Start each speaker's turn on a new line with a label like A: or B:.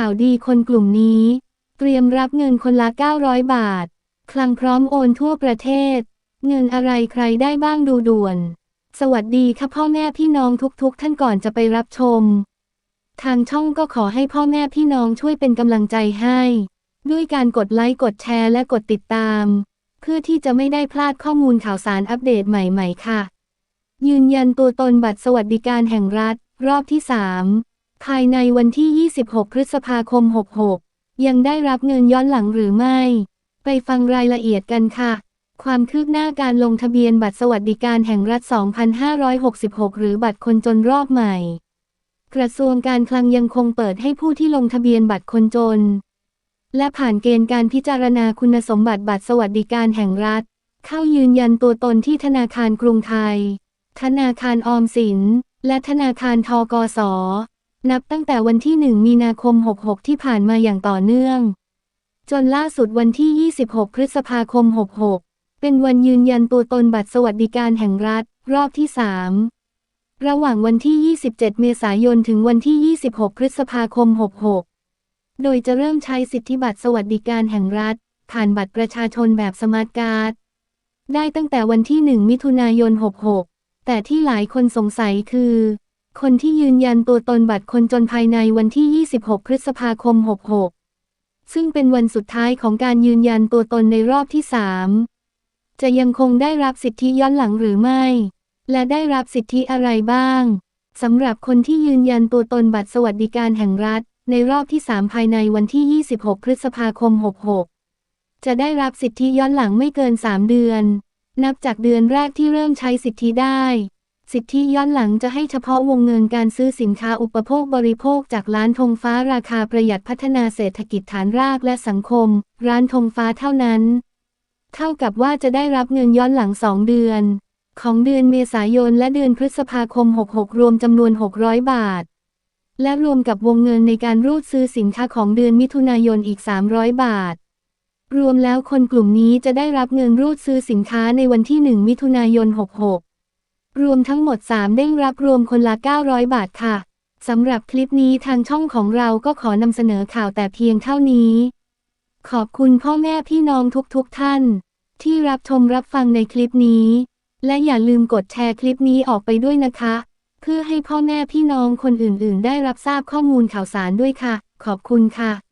A: ข่าวดีคนกลุ่มนี้ เตรียมรับเงินคนละ 900 บาท คลังพร้อมโอนทั่วประเทศ เงินอะไรใครได้บ้างดูด่วน สวัสดีค่ะพ่อแม่พี่น้องทุกๆ ท่านก่อนจะไปรับชม ทางช่องก็ขอให้พ่อแม่พี่น้องช่วยเป็นกำลังใจให้ ด้วยการกดไลค์กดแชร์และกดติดตาม เพื่อที่จะไม่ได้พลาดข้อมูลข่าวสารอัปเดตใหม่ ๆ ค่ะ ยืนยันตัวตนบัตรสวัสดิการแห่งรัฐ รอบที่ 3 ภายในวันที่ 26 พฤษภาคม 66 ยังได้รับเงินย้อนหลังหรือไม่ ไปฟังรายละเอียดกันค่ะ ความคืบหน้าการลงทะเบียนบัตรสวัสดิการแห่งรัฐ 2566 หรือบัตรคนจนรอบใหม่ กระทรวงการคลังยังคงเปิดให้ผู้ที่ลงทะเบียนบัตรคนจน และผ่านเกณฑ์การพิจารณาคุณสมบัติบัตรสวัสดิการแห่งรัฐ เข้ายืนยันตัวตนที่ธนาคารกรุงไทย ธนาคารออมสิน และธนาคารทกส นับตั้งแต่วันที่ 1 มีนาคม 66 ที่ผ่านมาอย่างต่อเนื่อง จนล่าสุดวันที่ 26 พฤษภาคม 66 เป็นวันยืนยันตัวตนบัตรสวัสดิการแห่งรัฐ รอบที่ 3 ระหว่างวันที่ 27 เมษายน ถึงวันที่ 26 พฤษภาคม 66 โดยจะเริ่มใช้สิทธิบัตรสวัสดิการแห่งรัฐ ผ่านบัตรประชาชนแบบสมาร์ทการ์ด ได้ตั้งแต่วันที่ 1 มิถุนายน 66 แต่ที่หลายคนสงสัยคือ คนที่ยืนยันตัวตนบัตรคนจนภายในวันที่ 26 พฤษภาคม 66 ซึ่งเป็นวันสุดท้ายของการยืนยันตัวตนในรอบที่ 3 จะยังคงได้รับสิทธิย้อนหลังหรือไม่ และได้รับสิทธิอะไรบ้างสำหรับคนที่ยืนยันตัวตนบัตรสวัสดิการแห่งรัฐ ในรอบที่ 3 ภายในวันที่ 26 พฤษภาคม 66 จะได้รับสิทธิย้อนหลังไม่เกิน 3 เดือน นับจากเดือนแรกที่เริ่มใช้สิทธิได้ สิทธิย้อนหลังจะให้เฉพาะวงเงินการซื้อสินค้าอุปโภคบริโภคจากร้านธงฟ้าราคาประหยัดพัฒนาเศรษฐกิจฐานรากและสังคม ร้านธงฟ้าเท่านั้น เท่ากับว่าจะได้รับเงินย้อนหลัง2เดือน ของเดือนเมษายนและเดือนพฤษภาคม 66 รวมจำนวน 600 บาท และรวมกับวงเงินในการรูดซื้อสินค้าของเดือนมิถุนายนอีก 300 บาทรวมแล้วคนกลุ่มนี้จะได้รับเงินรูดซื้อสินค้าในวันที่ 1 มิถุนายน 66 รวมทั้งหมด3เด้งรับรวมคนละ 900 บาทค่ะ สำหรับคลิปนี้ทางช่องของเราก็ขอนำเสนอข่าวแต่เพียงเท่านี้ ขอบคุณพ่อแม่พี่น้องทุกๆทท่าน ที่รับชมรับฟังในคลิปนี้ และอย่าลืมกดแชร์คลิปนี้ออกไปด้วยนะคะ เพื่อให้พ่อแม่พี่น้องคนอื่นๆ ได้รับทราบข้อมูลข่าวสารด้วยค่ะ ขอบคุณค่ะ